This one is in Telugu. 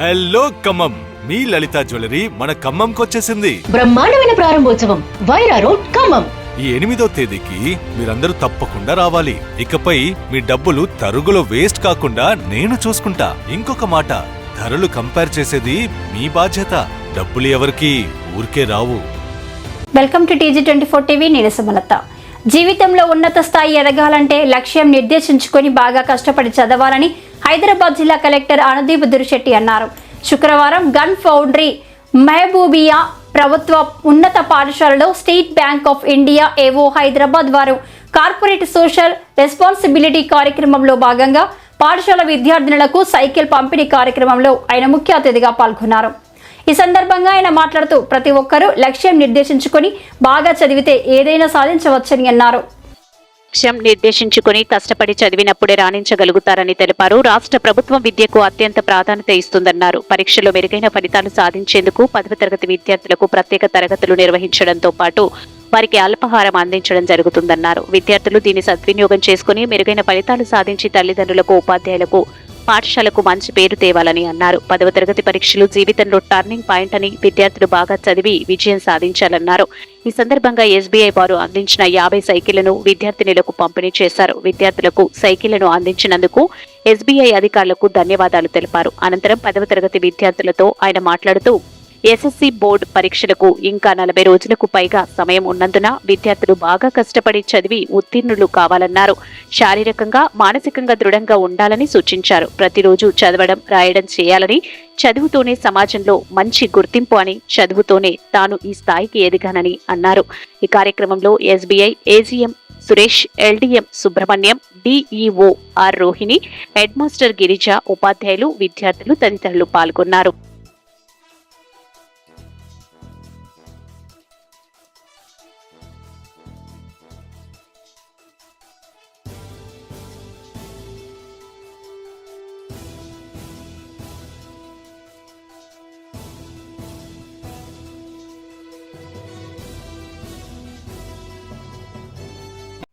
హలో ఖమ్మం. మీ లలిత జ్యువెలరీ మన ఖమ్మంకి వచ్చేసింది. బ్రహ్మాండమైన ప్రారంభోత్సవం వైరా రోడ్ ఖమ్మం. ఈ ఎనిమిదో తేదీకి మీరందరూ తప్పకుండా రావాలి. ఇకపై మీ డబ్బులు తరుగులో వేస్ట్ కాకుండా నేను చూసుకుంటా. ఇంకొక మాట ధరలు కంపేర్ చేసేది మీ బాధ్యత. డబ్బులు ఎవరికి? ఊరికే రావు. Welcome to TG twenty four TV నేను సుమలత. జీవితంలో ఉన్నత స్థాయి ఎదగాలంటే లక్ష్యం నిర్దేశించుకొని బాగా కష్టపడి చదవాలని హైదరాబాద్ జిల్లా కలెక్టర్ అనుదీప్ దురిశెట్టి అన్నారు. శుక్రవారం గన్ ఫౌండరీ మహబూబియా ప్రభుత్వ ఉన్నత పాఠశాలలో స్టేట్ బ్యాంక్ ఆఫ్ ఇండియా ఏవో హైదరాబాద్ వారు కార్పొరేట్ సోషల్ రెస్పాన్సిబిలిటీ కార్యక్రమంలో భాగంగా పాఠశాల విద్యార్థినులకు సైకిల్ పంపిణీ కార్యక్రమంలో ఆయన ముఖ్య అతిథిగా పాల్గొన్నారు. ఈ సందర్భంగా ఆయన మాట్లాడుతూ ప్రతి ఒక్కరూ లక్ష్యం నిర్దేశించుకొని బాగా చదివితే ఏదైనా సాధించవచ్చని అన్నారు. లక్ష్యం నిర్దేశించుకుని కష్టపడి చదివినప్పుడే రాణించగలుగుతారని తెలిపారు. రాష్ట్ర ప్రభుత్వం విద్యకు అత్యంత ప్రాధాన్యత ఇస్తుందన్నారు. పరీక్షలో మెరుగైన ఫలితాలు సాధించేందుకు పదవ తరగతి విద్యార్థులకు ప్రత్యేక తరగతులు నిర్వహించడంతో పాటు వారికి అల్పాహారం అందించడం జరుగుతుందన్నారు. విద్యార్థులు దీన్ని సద్వినియోగం చేసుకుని మెరుగైన ఫలితాలు సాధించి తల్లిదండ్రులకు ఉపాధ్యాయులకు పాఠశాలకు మంచి పేరు తేవాలని అన్నారు. పదవ తరగతి పరీక్షలు జీవితంలో టర్నింగ్ పాయింట్ అని విద్యార్థులు బాగా చదివి విజయం సాధించాలన్నారు. ఈ సందర్భంగా ఎస్బీఐ వారు అందించిన యాభై సైకిళ్ళను విద్యార్థినులకు పంపిణీ చేశారు. విద్యార్థులకు సైకిళ్ళను అందించినందుకు ఎస్బీఐ అధికారులకు ధన్యవాదాలు తెలిపారు. అనంతరం పదవ తరగతి విద్యార్థులతో ఆయన మాట్లాడుతూ ఎస్ఎస్సి బోర్డు పరీక్షలకు ఇంకా నలభై రోజులకు పైగా సమయం ఉన్నందున విద్యార్థులు బాగా కష్టపడి చదివి ఉత్తీర్ణులు కావాలన్నారు. శారీరకంగా మానసికంగా దృఢంగా ఉండాలని సూచించారు. ప్రతిరోజు చదవడం రాయడం చేయాలని చదువుతోనే సమాజంలో మంచి గుర్తింపు అని చదువుతోనే తాను ఈ స్థాయికి ఎదిగానని అన్నారు. ఈ కార్యక్రమంలో SBI AGM Suresh LDM Subrahmanyam DEO R Rohini head master Girija ఉపాధ్యాయులు విద్యార్థులు తదితరులు పాల్గొన్నారు.